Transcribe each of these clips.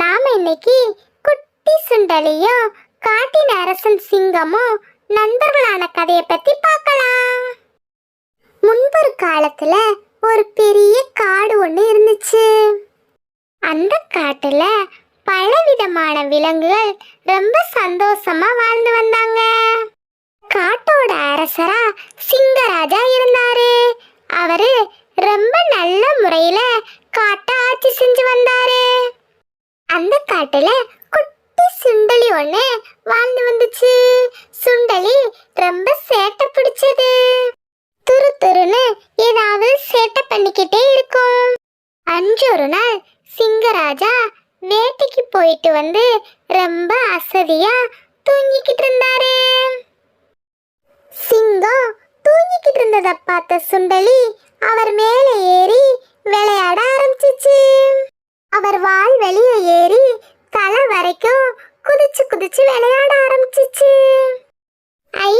நாம இன்னைக்கு குட்டி சுண்டலியும் காட்டின் அரசன் சிங்கமும் நண்பர்களான கதையை பத்தி பார்க்கலாம். முன்பொரு காலத்துல ஒரு பெரிய காடு ஒன்று இருந்துச்சு. அந்த காட்டுல பலவிதமான விலங்குகள் ரொம்ப சந்தோஷமா வாழ்ந்து வந்தாங்க. காட்டோட அரசரா சிங்கராஜா இருந்தாரு. அவரு ரொம்ப நல்ல முறையில காட்டை ஆட்சி செஞ்சு வந்தார். காட்டுல குட்டி சுண்டலி ஒண்ணு வாழ்ந்து வந்துச்சு. சுண்டலி ரொம்ப சேட்டை பிடிச்சது. துரு துருன்னு ஏதாவது சேட்டை பண்ணிக்கிட்டே இருக்கும். அஞ்சு ஒரு நாள் சிங்கராஜா வேட்டைக்கு போயிட்டு வந்து ரொம்ப அசதியா தூங்கிக்கிட்டு இருந்தாரு. சிங்கம் தூங்கிக்கிட்டு இருந்ததை பார்த்த சுண்டலி அவர் மேலே ஏறி விளையாட ஆரம்பிச்சிச்சு. அவர் வால் வெளியே ஏறி தலை வரைக்கும் குதிச்சு குதிச்சு விளையாட ஆரம்பிச்சிச்சு. ஐ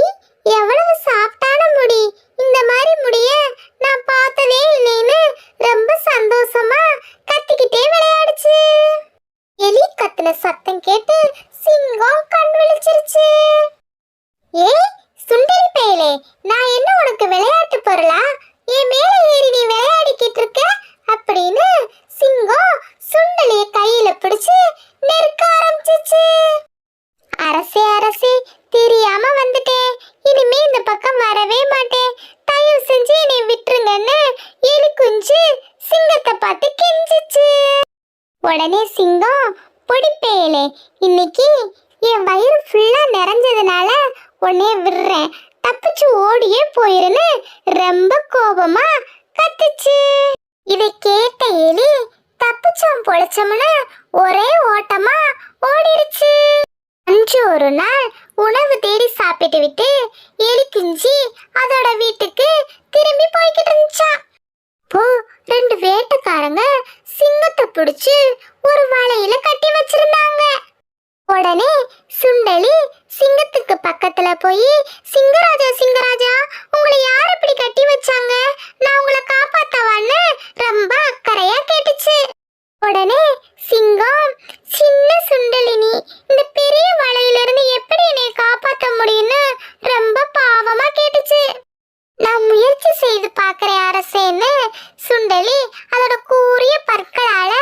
எவ்வளவு சாஃப்டான முடி. இந்த மாதிரி முடிய நான் பார்த்ததே இல்லைன்னு ரொம்ப சந்தோஷமா கத்திக்கிட்டே விளையாடுச்சு. எலி கத்துன சத்தம் கேட்டு சிங்கம் கண் விழிச்சிருச்சு. ஏய் சுண்டலி பயலே நான் என்ன உனக்கு விளையாட்டு பொருளா என் மேல ஏறி நீ விளையாடிக்கிட்டு இருக்க அப்படின்னு சிங்கம் சுண்டலிய கையில பிடிச்சு நெருக்க ஆரம்பிச்சிச்சு அரசே அரசே தெரியாம வந்துட்டேன் இனிமே இந்த பக்கம் வரவே மாட்டேன் தயவு செஞ்சு என்னை விட்டுருங்கன்னு எலி குஞ்சு சிங்கத்தை பார்த்து கெஞ்சிச்சு உடனே சிங்கம் பொடிப்பேயலே இன்னைக்கு என் வயிறு ஃபுல்லா நிறைஞ்சதுனால உடனே விடுறேன். தப்பிச்சு ஓடியே போயிருன்னு ரொம்ப கோபமா கத்துச்சு. இதை கேட்ட எலி தப்பிச்சோம் பொழைச்சோம்னு ஒரே ஓட்டமா ஓடிடுச்சு. அன்று ஒரு நாள் உணவு தேடி சாப்பிட்டு விட்டு எலி கிஞ்சி அதோட வீட்டுக்கு திரும்பி போய்கிட்டு இருந்துச்சான் அப்போ ரெண்டு வேட்டக்காரங்க சிங்கத்தை பிடிச்சு ஒரு வலையில கட்டி வச்சிருந்தாங்க. உடனே சுண்டலி சிங்கத்துக்கு பக்கத்துல போய் சிங்கராஜா சிங்கராஜா உங்களை யார் இப்படி கட்டி வச்சாங்க? நான் உங்களை காப்பாத்தவான்னு ரொம்ப அக்கறையா கேட்டுச்சு. உடனே சிங்கம் சின்ன சுண்டலினி இந்த பெரிய வலையிலிருந்து எப்படி என்னை காப்பாத்த முடியும்னு ரொம்ப பாவமா கேட்டுச்சு. நான் முயற்சி செய்து பார்க்குறேன் அரசேன்னு சுண்டலி அதோட கூறிய பற்களால